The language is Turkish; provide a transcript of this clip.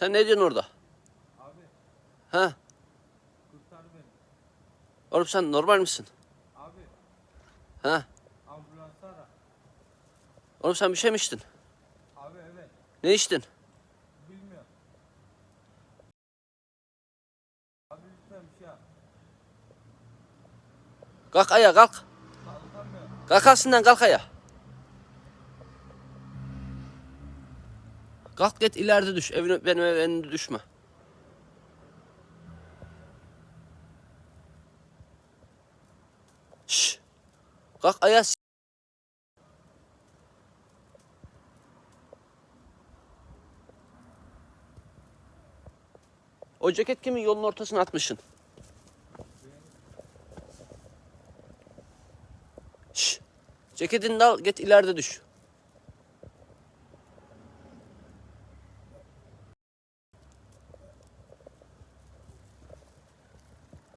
Sen ne diyorsun orada? Abi Ha? kurtar beni. Oğlum sen normal misin? Abi Ha? ambulansı ara. Oğlum sen bir şey mi içtin? Abi evet Ne içtin? bilmiyorum. Abi lütfen bir şey yap. Kalk ayağa kalk. Kalkamıyorum. Kalk aslından kalk ayağa. Kalk git ileride düş. Evine, benim önünde düşme. Şş. Kalk ayağa. O ceket kimin yolun ortasına atmışsın? Şş. Ceketini al git ileride düş.